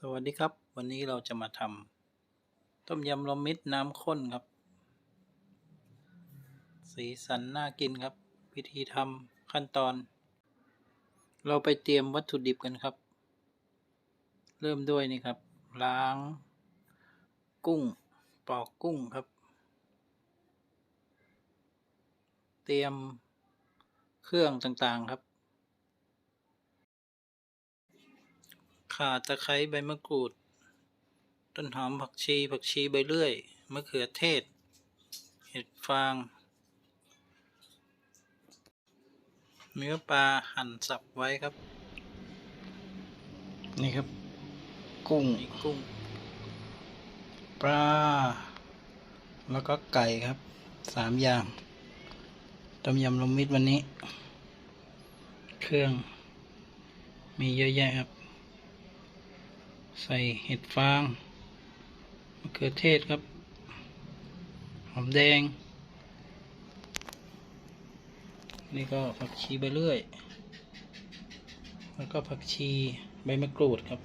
สวัสดีครับ วันนี้เราจะมาทำต้มยำรวมมิตรน้ำข้นครับ สีสันน่ากินครับ วิธีทำขั้นตอน เราไปเตรียมวัตถุดิบกันครับ เริ่มด้วยนี่ครับ ล้าง กุ้ง ปอกกุ้งครับ เตรียมเครื่องต่างๆครับ ข่าตะไคร้ใบมะกรูด ต้นหอมผักชี ผักชีใบเลื่อย มะเขือเทศ เห็ดฟาง เนื้อปลาหั่นสับไว้ครับ นี่ครับ กุ้งอีกกุ้ง ปลา แล้วก็ไก่ครับ สามอย่าง ต้มยำลมมิตรวันนี้ เครื่องมีเยอะแยะครับ ใส่เห็ดฟางมะเขือเทศครับ หอมแดง นี่ก็ผักชีใบเลื่อย แล้วก็ผักชีใบมะกรูดครับ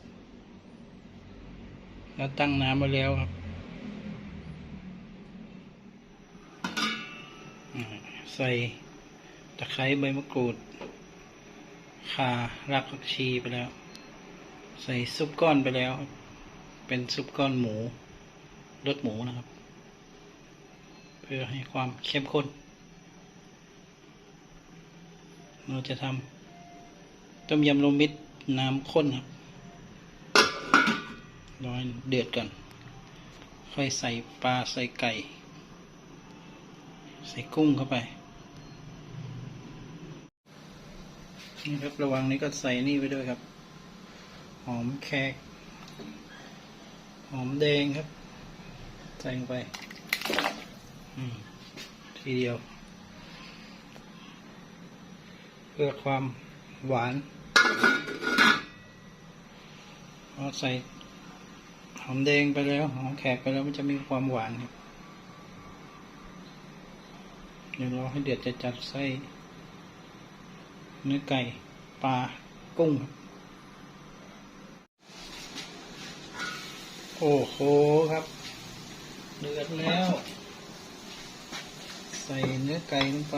แล้วตั้งน้ำไว้แล้วครับ ใส่ตะไคร้ใบมะกรูดข่ารากผักชีไปแล้ว ใส่ซุปก้อนไปแล้ว เป็นซุปก้อนหมูรสหมูนะครับ เพื่อให้ความเข้มข้น เราจะทำต้มยำรวมมิตรน้ำข้นครับรอให้เดือดก่อน ค่อยใส่ปลาใส่ไก่ ใส่กุ้งเข้าไป นี่ครับระวังนี้ก็ใส่นี่ไปด้วยครับ อมแขก หอมแดงครับ ใส่ลงไปทีเดียว เพื่อความหวานพอใส่หอมแดงไปแล้ว หอมแขกไปแล้วมันจะมีความหวานครับเดี๋ยวรอให้เดือดจะจัดใส่เนื้อไก่ปลากุ้งครับ โอ้โหครับ เดือดแล้ว ใส่เนื้อไก่ลงไป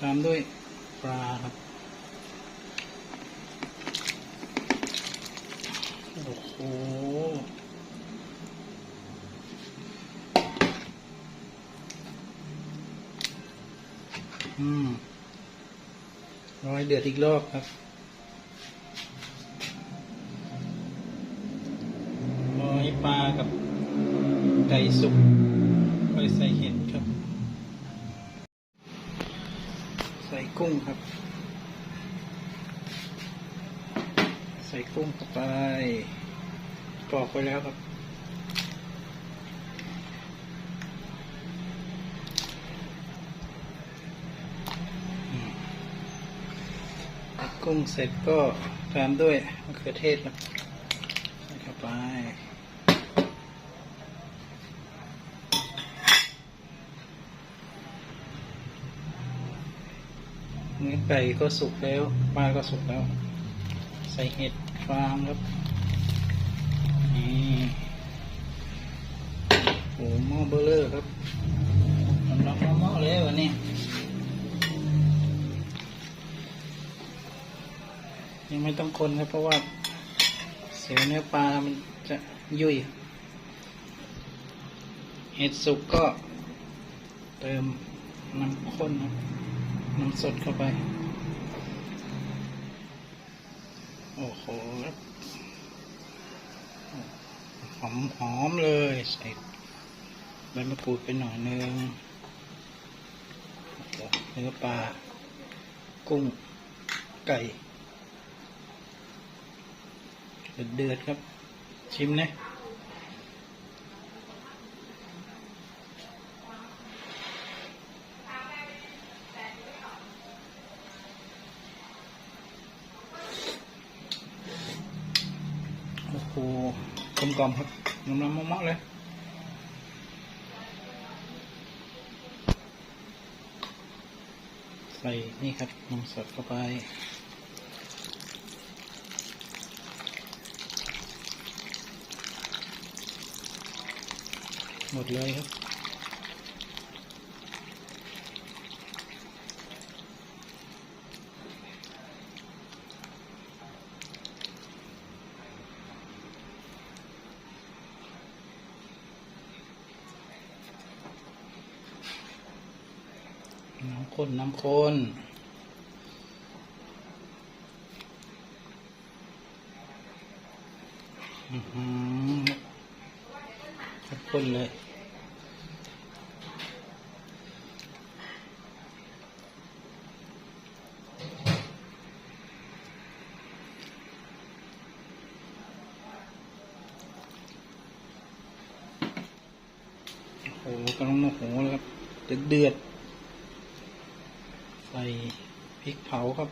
ตามด้วยปลาครับ โอ้โหอืม รอยเดือดอีกรอบครับรอยปลากับไก่สุกค่อยใส่เห็ดครับ ใส่กุ้งครับ ใส่กุ้งเข้าไปปอกไปแล้วครับ กุ้งเสร็จก็ตามด้วยมะเขือเทศครับใส่เข้าไปเนื้อไก่ก็สุกแล้วปลาก็สุกแล้ว ใส่เห็ดฟางครับนี่โอ้หม้อเบลเลอร์ครับ ยังไม่ต้องคนครับเพราะว่าเสียวเนื้อปลามันจะยุ่ย เห็ดสุกก็ เติมน้ำข้นครับน้ำสดเข้าไป โอ้โหหอมหอมเลย ใส่ใบมะกรูดไปหน่อยนึงเนื้อปลา กุ้ง ไก่ เดือดครับ ชิมนะโอ้โหกลมกล่อมครับน้ำน้ำมะๆเลยใส่ส่นี่ครับนมสดเข้าไป หมดเลยครับ น้ำข้น น้ำข้นอือหือข้นเลย โอ้โหกำลัง โมโหเลยครับเดือดเดือด ใส่พริกเผาครับ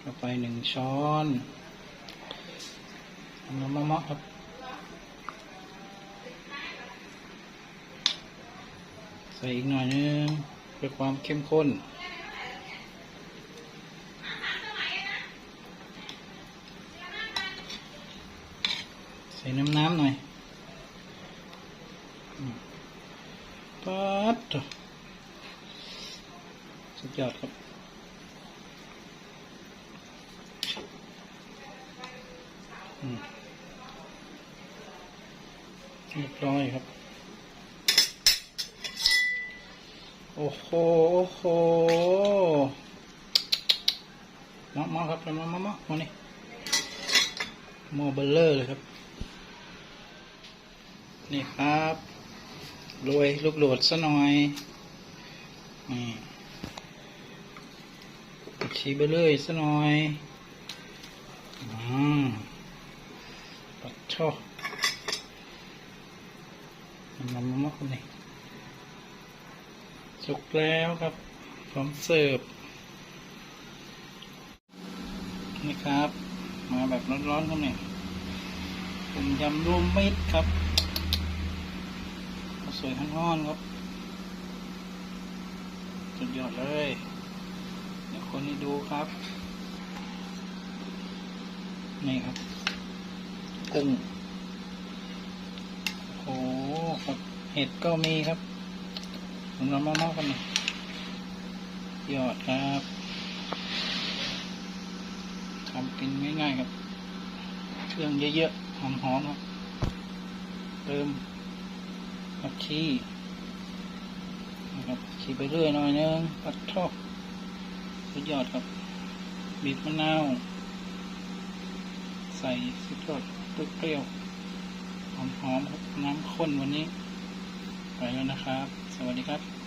เข้าไปหนึ่งช้อนน้ำมะมะครับใส่อีกหน่อยนึงเพื่อความเข้มข้นใส่น้ำน้ำหน่อยอืมปัดเถอะ สุดยอดครับอืมเรียบร้อยครับ โอ้โห โอ้โหมามาครับมามามามานี่มอเบลเลอร์เลยครับ นี่ครับ โรยลูกโดดซะหน่อยนี่ชีไปเลยซะหน่อยอืมปัดช่อมันมันมันคนนี้สุกแล้วครับ พร้อมเสิร์ฟนี่ครับ มาแบบร้อนๆครับเนี่ยผมยำรวมมิตรครับ สวยข้างนอนครับ สุดยอดเลย เดี๋ยวคนนี้ดูครับ นี่ครับ กุ้งโอ้โหครับเห็ดก็มีครับผมเรามาเมากันนี่ยอดครับทำกินง่ายๆครับ เครื่องเยอะๆ หอมๆครับเติม ผักชีนะครับชีไปเรื่อยหน่อยนึงปัดทอดสุดยอดครับ บีบมะนาว ใส่สุดยอดเปรี้ยวหอมๆครับน้ำข้นวันนี้ ไปแล้วนะครับ สวัสดีครับ